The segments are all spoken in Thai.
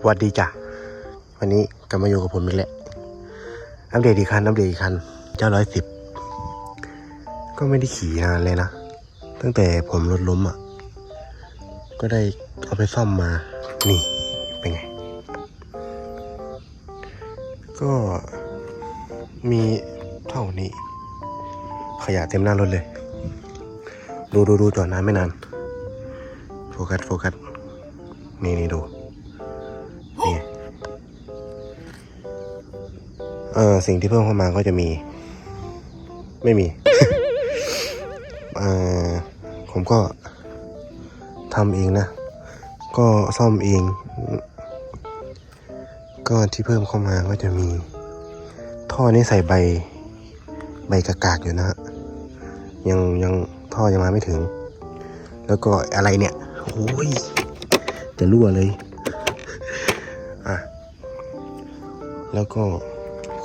สวัสดีจ้ะ วันนี้กลับมาอยู่กับผมอีกแล้วอัปเดตอีกคันอัปเดตอีกคัน เจ้าร้อยสิบก็ไม่ได้ขี่นานเลยนะ ตั้งแต่ผมรถล้มอะ ก็ได้เอาไปซ่อมมา นี่เป็นไง ก็มีเท่านี้ ขยะเต็มหน้ารถเลย ดูดูดูจอดนานไม่นาน โฟกัสโฟกัส นี่นี่ดู เออสิ่งที่เพิ่มเข้ามาก็จะมี ไม่มีเออผมก็ทำเองนะ ก็ซ่อมเอง ก็ที่เพิ่มเข้ามาก็จะมี ท่อนี้ใส่ใบ ใบกากากอยู่นะฮะยังยังท่อยังมาไม่ถึง แล้วก็อะไรเนี่ยโอ้ยจะรั่วเลย อะ แล้วก็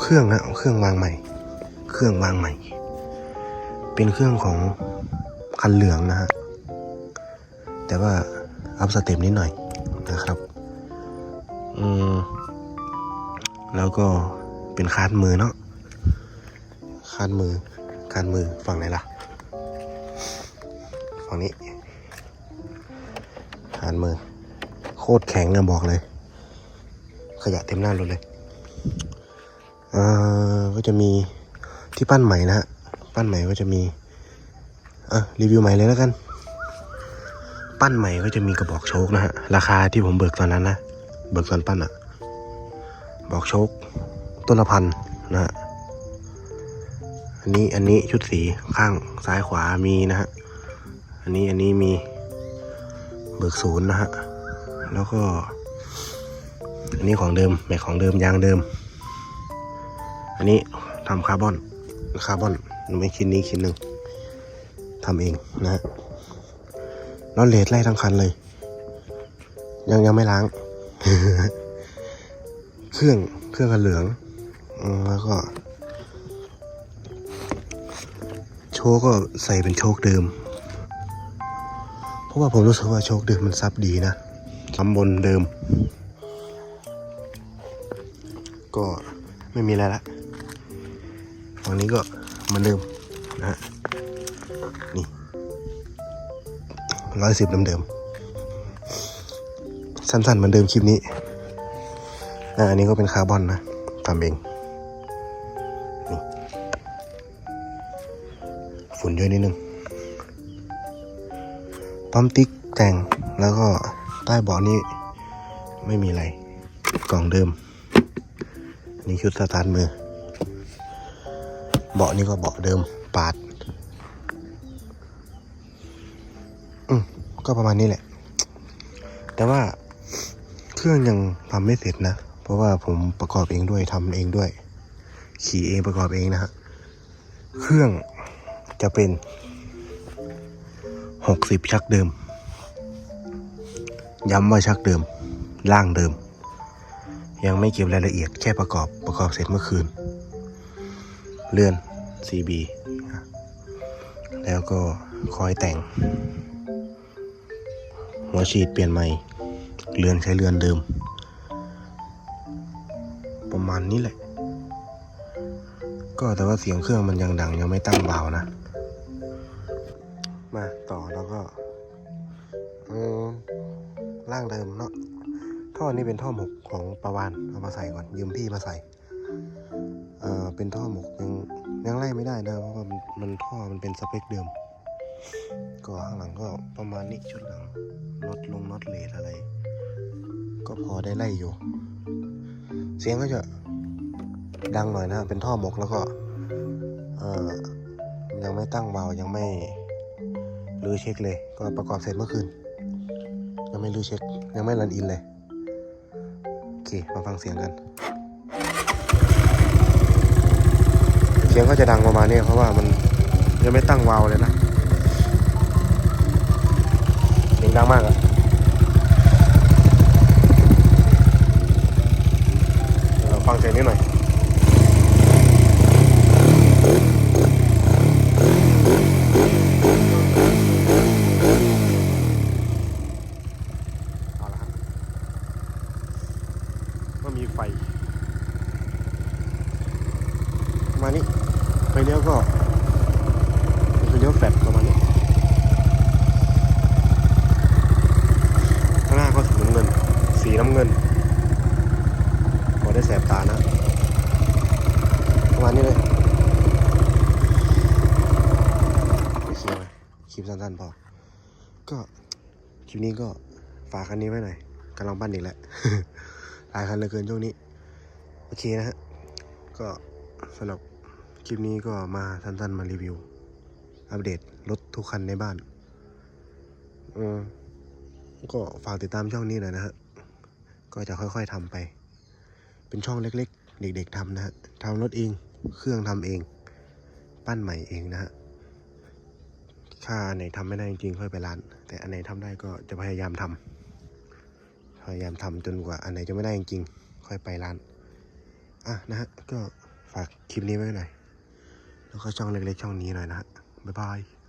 เครื่องนะเอาเครื่องวางใหม่ เครื่องวางใหม่ เป็นเครื่องของคันเหลืองนะฮะ แต่ว่าอัพสเต็ปนิดหน่อยนะครับ อืม แล้วก็เป็นคาดมือเนาะ คาดมือ คาดมือฝั่งไหนล่ะ ฝั่งนี้ คาดมือ โคตรแข็งนะบอกเลย ขยะเต็มหน้ารถเลย อ่าก็จะมีที่ปั้นใหม่นะฮะปั้นใหม่ก็จะมีอะรีวิวใหม่เลยแล้วกัน ปั้นใหม่ก็จะมีกระบอกโชคนะฮะราคาที่ผมเบิกตอนนั้นนะเบิกตอนปั้นอะบอกโชคต้นละพันนะฮะอันนี้อันนี้ชุดสีข้างซ้ายขวามีนะฮะอันนี้อันนี้มีเบิกศูนย์นะฮะแล้วก็ อันนี้ของเดิมแม็กของเดิมยางเดิม อันนี้ทำคาร์บอนคาร์บอนหนูไม่ชิ้นนี้ชิ้นหนึ่งทำเองนะฮะนอนเลดไล่ทั้งคันเลย ยังยังไม่ล้าง เครื่องเครื่องกันเหลืองอแล้วก็ โชก็ใส่เป็นโชคเดิม เพราะว่าผมรู้สึกว่าโชคเดิมมันซับดีนะซ้ำบนเดิม ก็ไม่มีอะไรละ ฝั่งนี้ก็เหมือนเดิมนะฮะนี่ร้อยสิบเดิมๆสั้นๆเหมือนเดิมคลิปนี้อันนี้ก็เป็นคาร์บอนนะทำเองฝุ่นเยอะนิดนึงปั๊มติ๊กแต่งแล้วก็ใต้เบาะนี่ไม่มีอะไร กล่องเดิม นี่ชุดสตาร์ทมือาะนี่ก็เบาะเดิมปาด อืมก็ประมาณนี้แหละ แต่ว่าเครื่องยังทำไม่เสร็จนะ เพราะว่าผมประกอบเองด้วยทำเองด้วย ขี่เองประกอบเองนะฮะ เครื่องจะเป็นหกสิบชักเดิม ย้ำว่าชักเดิม ล่างเดิม ยังไม่เก็บรายละเอียดแค่ประกอบประกอบเสร็จเมื่อคืน เลื่อน CB แล้วก็คอยแต่ง หัวฉีดเปลี่ยนใหม่ เรือนใช้เรือนเดิม ประมาณนี้แหละ ก็แต่ว่าเสียงเครื่องมันยังดังยังไม่ตั้งเบานะ มาต่อแล้วก็อืมร่างเดิมเนาะท่อนี้เป็นท่อหมกของประวานเอามาใส่ก่อนยืมพี่มาใส่ เอ่อเป็นท่อหมก ไม่ได้นะเพราะว่ามันมันท่อมันเป็นสเปคเดิม ก็ข้างหลังก็ประมาณนี้ชุดหลังน็อตลงน็อตเลทอะไร ก็พอได้ไล่อยู่ เสียงก็จะดังหน่อยนะ เป็นท่อหมกแล้วก็เออยังไม่ตั้งวาลยังไม่รื้อเช็คเลย ก็ประกอบเสร็จเมื่อคืน ยังไม่รื้อเช็ค ยังไม่รันอินเลย โอเค มาฟังเสียงกัน เสียงก็จะดังประมาณนี้เพราะว่ามันยังไม่ตั้งวาล์วเลยนะเสียงดังมากอะเราฟังเสียงนิดหน่อยเอาละครับก็มีไฟมานี้ ไฟเลี้ยวก็เป็นไฟเลี้ยวแฟลตประมาณนี้ข้างหน้าก็สีน้ำเงิน สีน้ำเงินพอได้แสบตานะ ประมาณนี้เลยโอเคไหมคลิปสั้นๆพอ ก็คลิปนี้ก็ฝากคันนี้ไว้หน่อยกำลังปั้นอีกแล้วหลายคันเหลือเกินช่วงนี้ โอเคนะฮะ ก็สำหรับ คลิปนี้ก็มาสั้นๆมารีวิว อัปเดตรถทุกคันในบ้านอก็ฝากติดตามช่องนี้หน่อยนะฮะ ก็จะค่อยๆทำไป เป็นช่องเล็กๆ เด็ก ๆทำนะฮะทำรถเอง เครื่องทำเอง ปั้นใหม่เองนะฮะ ถ้าอันไหนทำไม่ได้จริงๆ ค่อยไปร้าน แต่อันไหนทำได้ก็จะพยายามทำพยายามทำจนกว่าอันไหนจะไม่ได้จริงๆ ค่อยไปร้าน อะนะฮะ ก็ฝากคลิปนี้ไว้หน่อย แล้วก็ช่องเล็กๆช่องนี้หน่อยนะบ๊ายบาย